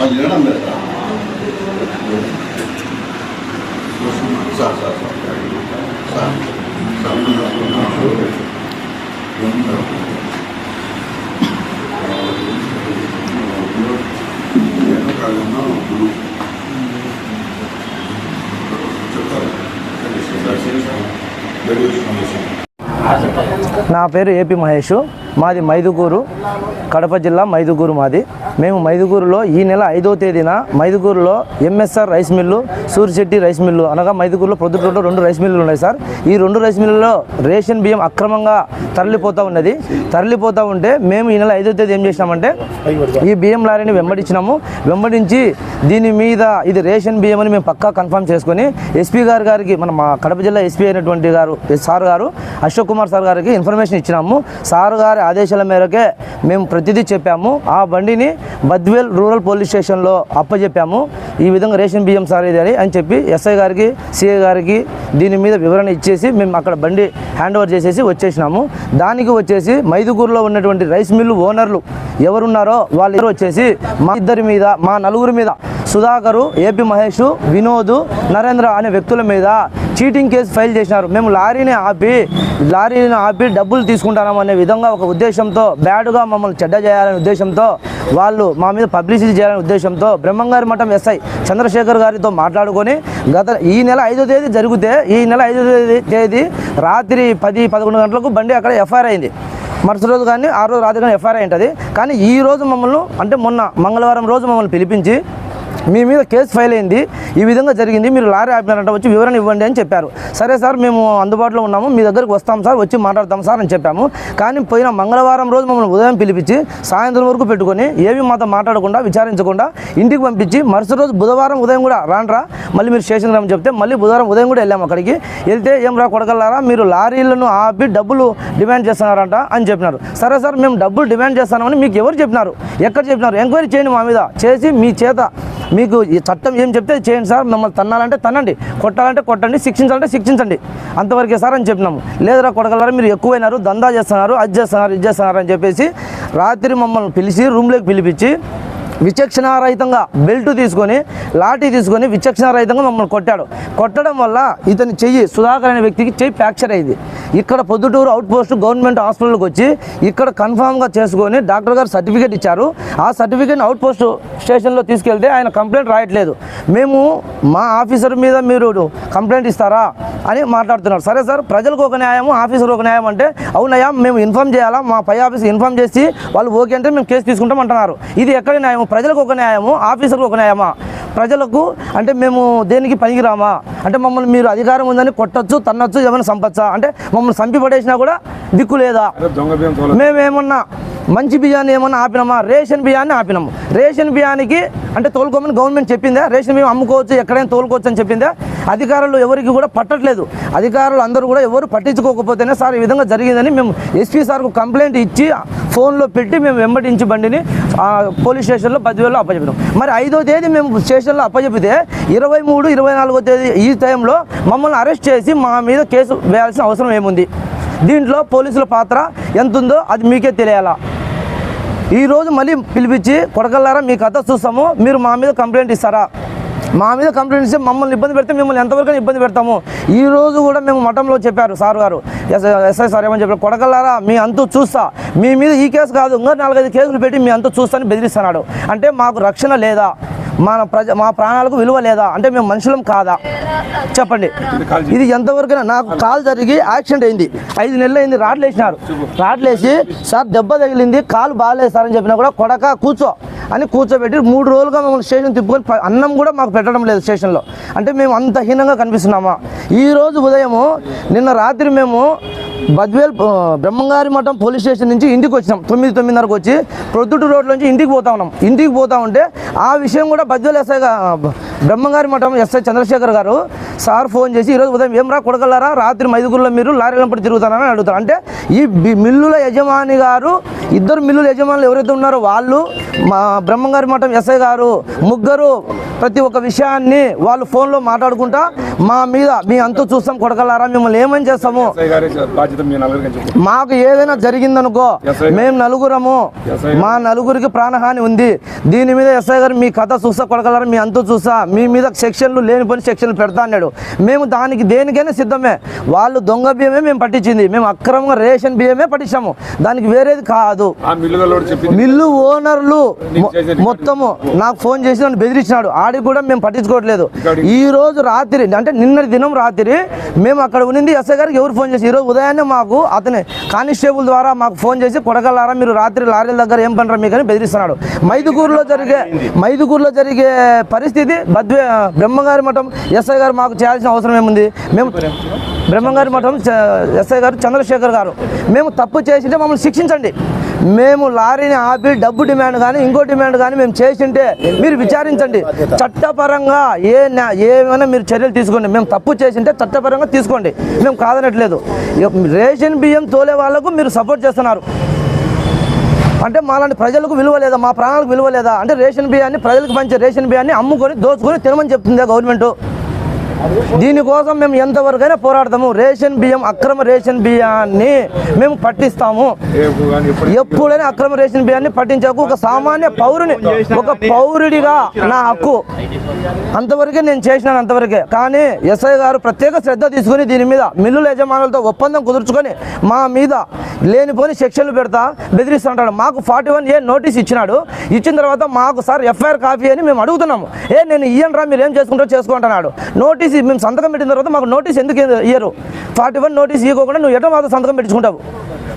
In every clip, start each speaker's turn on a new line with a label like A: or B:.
A: అది వినడం లేదా సార్
B: నా పేరు ఏపీ మహేష్. మాది మైదుగూరు కడప జిల్లా మైదుగూరు మాది. మేము మైదుగూరులో ఈ నెల ఐదో తేదీన మైదుగూరులో MSR rice mill Surishetti rice mill అనగా మైదుగూరులో ప్రొద్దుటూరులో రెండు రైస్ మిల్లులు ఉన్నాయి సార్. ఈ రెండు రైస్ మిల్లులో రేషన్ బియ్యం అక్రమంగా తరలిపోతూ ఉన్నది. తరలిపోతూ ఉంటే మేము ఈ నెల ఐదో తేదీ ఏం చేసినామంటే ఈ బియ్యం లారీని వెంబడించినాము. వెంబడించి దీని మీద ఇది రేషన్ బియ్యం అని మేము పక్కా కన్ఫర్మ్ చేసుకొని ఎస్పీ గారి గారికి మన కడప జిల్లా ఎస్పీ అయినటువంటి గారు సార్ గారు అశోక్ కుమార్ సార్ గారికి ఇన్ఫర్మేషన్ ఇచ్చినాము. సార్ గారు ఆదేశాల మేరకే మేము ప్రతిదీ చెప్పాము. ఆ బండిని బద్వేల్ రూరల్ పోలీస్ స్టేషన్లో అప్పచెప్పాము ఈ విధంగా రేషన్ బియ్యం సార్ ఇది అని అని చెప్పి ఎస్ఐ గారికి సిఐ గారికి దీని మీద వివరణ ఇచ్చేసి మేము అక్కడ బండి హ్యాండ్ ఓవర్ చేసేసి వచ్చేసినాము. దానికి వచ్చేసి మైదుగూరులో ఉన్నటువంటి రైస్ మిల్లు ఓనర్లు ఎవరున్నారో వాళ్ళిద్దరు వచ్చేసి మా ఇద్దరి మీద మా నలుగురి మీద సుధాకరు ఏపీ మహేష్ వినోద్ నరేంద్ర అనే వ్యక్తుల మీద చీటింగ్ కేసు ఫైల్ చేసినారు. మేము లారీని ఆపి లారీని ఆపి డబ్బులు తీసుకుంటాం అనే విధంగా ఒక ఉద్దేశంతో బ్యాడ్గా మమ్మల్ని చెడ్డ చేయాలనే ఉద్దేశంతో వాళ్ళు మా మీద పబ్లిసిటీ చేయాలనే ఉద్దేశంతో బ్రహ్మంగారి మఠం ఎస్ఐ చంద్రశేఖర్ గారితో మాట్లాడుకొని గత ఈ నెల ఐదో తేదీ జరిగితే ఈ నెల ఐదో తేదీ తేదీ రాత్రి పది పదకొండు గంటలకు బండి అక్కడ ఎఫ్ఐఆర్ అయింది. మరుసటి రోజు కానీ ఆ రోజు రాత్రి కానీ ఎఫ్ఐఆర్ ఉంటుంది కానీ ఈ రోజు మమ్మల్ని అంటే మొన్న మంగళవారం రోజు మమ్మల్ని పిలిపించి మీ మీద కేసు ఫైల్ అయింది ఈ విధంగా జరిగింది మీరు లారీ ఆపినారంట వచ్చి వివరణ ఇవ్వండి అని చెప్పారు. సరే సార్ మేము అందుబాటులో ఉన్నాము మీ దగ్గరికి వస్తాం సార్ వచ్చి మాట్లాడతాం సార్ అని చెప్పాము. కానీ పోయిన మంగళవారం రోజు మమ్మల్ని ఉదయం పిలిపించి సాయంత్రం వరకు పెట్టుకొని ఏమీ మాతో మాట్లాడకుండా విచారించకుండా ఇంటికి పంపించి మరుసటి రోజు బుధవారం ఉదయం కూడా రానరా మళ్ళీ మీరు స్టేషన్కి రమ్మని చెప్తే మళ్ళీ బుధవారం ఉదయం కూడా వెళ్ళాము అక్కడికి. వెళ్తే ఏం రా కొడగలరా మీరు లారీలను ఆపి డబ్బులు డిమాండ్ చేస్తున్నారంట అని చెప్పినారు. సరే సార్ మేము డబ్బులు డిమాండ్ చేస్తామని మీకు ఎవరు చెప్పినారు? ఎక్కడ చెప్పినారు? ఎంక్వైరీ చేయండి మా మీద. చేసి మీ చేత మీకు ఈ చట్టం ఏం చెప్తే అది చేయండి సార్ మమ్మల్ని తన్నాలంటే తన్నండి. కొట్టాలంటే కొట్టండి శిక్షించాలంటే శిక్షించండి. అంతవరకే సార్ అని చెప్పినాము. లేదురా కొడగలరా మీరు? ఎక్కువైనారు దందా చేస్తున్నారు అది చేస్తున్నారు ఇది చేస్తున్నారు అని చెప్పేసి రాత్రి మమ్మల్ని పిలిచి రూమ్లోకి పిలిపించి విచక్షణారహితంగా బెల్ట్ తీసుకొని లాఠీ తీసుకొని విచక్షణారహితంగా మమ్మల్ని కొట్టాడు. కొట్టడం వల్ల ఇతని చెయ్యి సుధాకర్ అనే వ్యక్తికి చెయ్యి ఫ్రాక్చర్ అయింది. ఇక్కడ పొద్దుటూరు అవుట్ పోస్ట్ గవర్నమెంట్ హాస్పిటల్కి వచ్చి ఇక్కడ కన్ఫామ్గా చేసుకొని డాక్టర్ గారు సర్టిఫికేట్ ఇచ్చారు. ఆ సర్టిఫికేట్ అవుట్ పోస్ట్ స్టేషన్లో తీసుకెళ్తే ఆయన కంప్లైంట్ రాయట్లేదు. మేము మా ఆఫీసర్ మీద మీరు కంప్లైంట్ ఇస్తారా అని మాట్లాడుతున్నారు. సరే సార్ ప్రజలకు ఒక న్యాయం ఆఫీసర్ ఒక న్యాయం అంటే అవునయ్యా మేము ఇన్ఫామ్ చేయాలా? మా పై ఆఫీస్ ఇన్ఫామ్ చేసి వాళ్ళు ఓకే అంటే మేము కేసు తీసుకుంటాం అంటున్నారు. ఇది ఎక్కడ న్యాయం ప్రజలకు ఒక న్యాయము ఆఫీసర్కి ఒక న్యాయమా? ప్రజలకు అంటే మేము దేనికి పనికిరామా? అంటే మమ్మల్ని మీరు అధికారం ఉందని కొట్టచ్చు తన్నొచ్చు ఏమైనా సంపచ్చా? అంటే మమ్మల్ని చంపి పడేసినా కూడా దిక్కు లేదా? మేమేమన్నా మంచి బియ్యాన్ని ఏమన్నా ఆపినామా? రేషన్ బియ్యాన్ని ఆపినాము. రేషన్ బియ్యానికి అంటే తోలుకోమని గవర్నమెంట్ చెప్పిందా? రేషన్ బియ్యం అమ్ముకోవచ్చు ఎక్కడైనా తోలుకోవచ్చు అని చెప్పిందా? అధికారులు ఎవరికి కూడా పట్టట్లేదు. అధికారులు అందరూ కూడా ఎవరు పట్టించుకోకపోతేనే సార్ ఈ విధంగా జరిగిందని మేము ఎస్పీ సార్కు కంప్లైంట్ ఇచ్చి ఫోన్లో పెట్టి మేము వెంబడించి బండిని పోలీస్ స్టేషన్లో పదివేలు అప్పచెప్పినాం. మరి ఐదో తేదీ మేము స్టేషన్లో అప్పచెప్పితే ఇరవై మూడు ఇరవై నాలుగో తేదీ ఈ టైంలో మమ్మల్ని అరెస్ట్ చేసి మా మీద కేసు వేయాల్సిన అవసరం ఏముంది? దీంట్లో పోలీసుల పాత్ర ఎంత ఉందో అది మీకే తెలియాలా? ఈరోజు మళ్ళీ పిలిపించి కొడకల్లారా మీ కథ చూస్తాము మీరు మా మీద కంప్లైంట్ ఇస్తారా? మా మీద కంప్లైంట్ ఇస్తే మమ్మల్ని ఇబ్బంది పెడితే మిమ్మల్ని ఎంతవరకు ఇబ్బంది పెడతాము? ఈ రోజు కూడా మేము మఠంలో చెప్పారు సార్ గారు ఎస్ ఎస్ఐ సార్ ఏమని చెప్పారు కొడకల్లారా మీ అంతు చూస్తా. మీ మీద ఈ కేసు కాదు ఇంకా నాలుగైదు కేసులు పెట్టి మీ అంతు అని బెదిరిస్తున్నాడు. అంటే మాకు రక్షణ లేదా? మన ప్రజ మా ప్రాణాలకు విలువ లేదా? అంటే మేము మనుషులం కాదా? చెప్పండి. ఇది ఎంతవరకు నాకు కాలు జరిగి యాక్సిడెంట్ అయింది. ఐదు నెలలు అయింది రాట్లేసినారు రాట్లేసి సార్ దెబ్బ తగిలింది కాలు బాగాలేదు సార్ అని చెప్పినా కూడా కొడక కూర్చో. అని కూర్చోబెట్టి మూడు రోజులుగా మమ్మల్ని స్టేషన్ తిప్పుకొని అన్నం కూడా మాకు పెట్టడం లేదు స్టేషన్లో. అంటే మేము అంత హీనంగా కనిపిస్తున్నామా? ఈరోజు ఉదయము నిన్న రాత్రి మేము బద్వేల్ బ్రహ్మంగారి మఠం పోలీస్ స్టేషన్ నుంచి ఇంటికి వచ్చినాం. తొమ్మిది తొమ్మిదిన్నరకు వచ్చి ప్రొద్దుటూరు రోడ్ నుంచి ఇంటికి పోతా ఉన్నాం. ఇంటికి పోతా ఉంటే ఆ విషయం కూడా బద్వేల్ ఎస్ఐ బ్రహ్మంగారి మఠం ఎస్ఐ చంద్రశేఖర్ గారు సార్ ఫోన్ చేసి ఈరోజు ఉదయం ఏం రా కొడగలరా? రాత్రి ఐదుగురులో మీరు లారీ వెంపటి తిరుగుతారని అడుగుతారు. అంటే ఈ బి- మిల్లుల యజమాని గారు ఇద్దరు మిల్లుల యజమానులు ఎవరైతే ఉన్నారో వాళ్ళు మా బ్రహ్మంగారి మఠం ఎస్ఐ గారు ముగ్గురు ప్రతి ఒక్క విషయాన్ని వాళ్ళు ఫోన్లో మాట్లాడుకుంటా మా మీద మీ అంతు చూస్తాం కొడగలారా మిమ్మల్ని ఏమని చేస్తాము? మాకు ఏదైనా జరిగిందనుకో. మేము నలుగురము మా నలుగురికి ప్రాణహాని ఉంది. దీని మీద ఎస్ఐ గారు మీ కథ చూస్తా కొడగలరా మీ అంతు చూస్తా మీ మీద సెక్షన్లు లేనిపోయిన సెక్షన్లు పెడతా అన్నాడు. మేము దానికి దేనికైనా సిద్ధమే. వాళ్ళు దొంగ బియ్యమే మేము పట్టించింది. మేము అక్రమంగా రేషన్ బియ్యమే పట్టించాము. దానికి వేరేది కాదు. మిల్లు ఓనర్లు
C: చేసే
B: మొత్తము నాకు ఫోన్ చేసి నన్ను బెదిరించినాడు. ఆడికి కూడా మేము పట్టించుకోవట్లేదు. ఈ రోజు రాత్రి అంటే నిన్నటి దినం రాత్రి మేము అక్కడ ఉన్నింది ఎస్ఐ గారికి ఎవరు ఫోన్ చేసి ఈరోజు ఉదయాన్నే మాకు అతని కానిస్టేబుల్ ద్వారా మాకు ఫోన్ చేసి కొడగలారా మీరు రాత్రి లారీల దగ్గర ఏం పనరా మీకు అని బెదిరిస్తున్నాడు. మైదుగూరులో జరిగే మైదుగూరులో జరిగే పరిస్థితి బద్వే బ్రహ్మగారి మఠం ఎస్ఐ గారు మాకు చేయాల్సిన అవసరం ఏముంది? మేము బ్రహ్మంగారి మఠం ఎస్ఐ గారు చంద్రశేఖర్ గారు. మేము తప్పు చేసింటే మమ్మల్ని శిక్షించండి. మేము లారీని ఆపి డబ్బు డిమాండ్ కానీ ఇంకో డిమాండ్ కానీ మేము చేసింటే మీరు విచారించండి. చట్టపరంగా ఏ ఏమైనా మీరు చర్యలు తీసుకోండి. మేము తప్పు చేసింటే చట్టపరంగా తీసుకోండి. మేము కాదనట్లేదు. రేషన్ బియ్యం తోలే వాళ్ళకు మీరు సపోర్ట్ చేస్తున్నారు. అంటే మాలాంటి ప్రజలకు విలువ లేదా మా ప్రాణాలకు విలువ లేదా అంటే రేషన్ బియ్యాన్ని ప్రజలకు పంచే రేషన్ బియ్యాన్ని అమ్ముకొని దోచుకొని తినమని చెప్తుందా గవర్నమెంట్. దీనికోసం మేము ఎంతవరకైనా పోరాడతాము. రేషన్ బియ్యం అక్రమ రేషన్ బియ్యాన్ని మేము పట్టిస్తాము. ఎప్పుడైనా అక్రమ రేషన్ బియ్యాన్ని పట్టించాకు ఒక సామాన్య పౌరుని ఒక పౌరుడిగా నా హక్కు. అంతవరకే నేను చేసినాను అంతవరకే. కానీ ఎస్ఐ గారు ప్రత్యేక శ్రద్ధ తీసుకుని దీని మీద మిల్లుల యజమానులతో ఒప్పందం కుదుర్చుకొని మా మీద లేనిపోని శిక్షలు పెడతా బెదిరిస్తుంటాడు. మాకు ఫార్టీ వన్ ఏ నోటీస్ ఇచ్చినాడు. ఇచ్చిన తర్వాత మాకు సార్ ఎఫ్ఐఆర్ కాపీ అని మేము అడుగుతున్నాము. ఏ నేను ఇయ్యను రా మీరు ఏం చేసుకుంటారో చేసుకుంటున్నాడు నోటీస్ మేము సంతకం పెట్టిన తర్వాత మాకు నోటీస్ ఎందుకు ఇయ్యరు? ఫార్టీ వన్ నోటీస్ ఇవ్వకుండా నువ్వు ఎటో మాతో సంతకం పెట్టించుకుంటావు.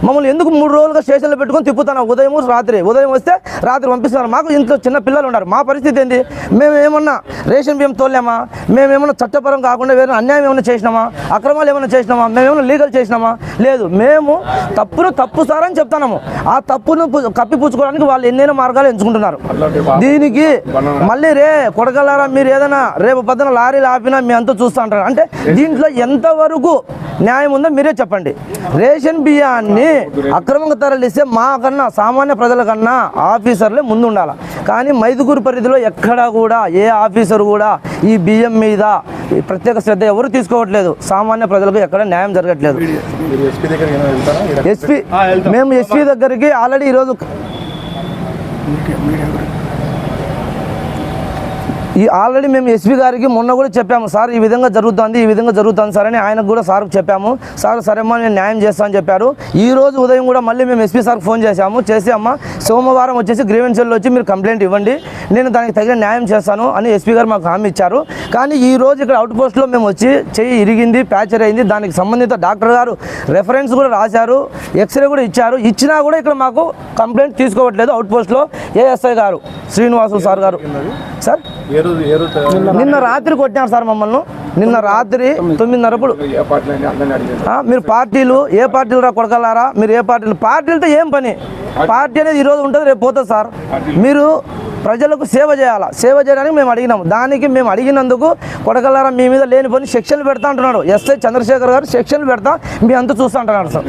B: మమ్మల్ని ఎందుకు మూడు రోజులుగా స్టేషన్లో పెట్టుకొని తిప్పుతాను ఉదయం రాత్రి. ఉదయం వస్తే రాత్రి పంపిస్తున్నారు. మాకు ఇంట్లో చిన్న పిల్లలు ఉన్నారు. మా పరిస్థితి ఏంది? మేము ఏమన్నా రేషన్ బియ్యం తోలేమా? మేము ఏమన్నా చట్టపరం కాకుండా వేరే అన్యాయం ఏమైనా చేసినామా? అక్రమాలు ఏమైనా చేసినామా? మేము ఏమైనా లీగల్ చేసినామా? లేదు. మేము తప్పును తప్పు సార్ అని చెప్తున్నాము. ఆ తప్పును కప్పిపుచ్చుకోవడానికి వాళ్ళు ఎన్నైనా మార్గాలు ఎంచుకుంటున్నారు. దీనికి మళ్ళీ రే కొడగలారా? మీరు ఏదైనా రేపు పొద్దున లారీలు ఆపినా మీ అంతా చూస్తూ అంటారు. అంటే దీంట్లో ఎంతవరకు న్యాయం ఉందో మీరే చెప్పండి. రేషన్ బియ్యాన్ని అక్రమంగా తరలిస్తే మా కన్నా సామాన్య ప్రజల కన్నా ఆఫీసర్లే ముందు ఉండాలి కానీ మైదుగురు పరిధిలో ఎక్కడా కూడా ఏ ఆఫీసర్ కూడా ఈ బియ్యం మీద ఈ ప్రత్యేక శ్రద్ధ ఎవరు తీసుకోవట్లేదు. సామాన్య ప్రజలకు ఎక్కడ న్యాయం జరగట్లేదు.
C: ఎస్పీ
B: మేము ఎస్పీ దగ్గరికి ఆల్రెడీ ఈరోజు ఈ ఆల్రెడీ మేము ఎస్పీ గారికి మొన్న కూడా చెప్పాము సార్ ఈ విధంగా జరుగుతుంది ఈ విధంగా జరుగుతుంది సార్ అని ఆయనకు కూడా సార్కి చెప్పాము. సార్ సరేమ్మా నేను న్యాయం చేస్తానని చెప్పారు. ఈ రోజు ఉదయం కూడా మళ్ళీ మేము ఎస్పీ సార్కి ఫోన్ చేశాము. చేసి అమ్మ సోమవారం వచ్చేసి గ్రీవెన్సీల్లో వచ్చి మీరు కంప్లైంట్ ఇవ్వండి నేను దానికి తగిన న్యాయం చేస్తాను అని ఎస్పీ గారు మాకు హామీ ఇచ్చారు. కానీ ఈ రోజు ఇక్కడ అవుట్ పోస్ట్లో మేము వచ్చి చెయ్యి ఇరిగింది ప్యాచర్ అయింది. దానికి సంబంధిత డాక్టర్ గారు రెఫరెన్స్ కూడా రాశారు ఎక్స్రే కూడా ఇచ్చారు. ఇచ్చినా కూడా ఇక్కడ మాకు కంప్లైంట్ తీసుకోవట్లేదు అవుట్ పోస్ట్లో ఏఎస్ఐ గారు. శ్రీనివాసు సార్ గారు. సార్? నిన్న రాత్రి కొట్టినారు సార్ మమ్మల్ని. నిన్న రాత్రి తొమ్మిదిన్నరప్పుడు మీరు పార్టీలు ఏ పార్టీలు రా కొడగలారా? మీరు ఏ పార్టీలు? పార్టీలతో ఏం పని? పార్టీ అనేది ఈరోజు ఉంటుంది రేపు పోతుంది సార్. మీరు ప్రజలకు సేవ చేయాలా? సేవ చేయడానికి మేము అడిగినాము. దానికి మేము అడిగినందుకు కొడగలారా? మీ మీద లేని పని సెక్షన్లు పెడతా అంటున్నాడు. ఎస్ఐ చంద్రశేఖర్ గారు సెక్షన్లు పెడతా మీ అంతా చూస్తా అంటున్నారు సార్.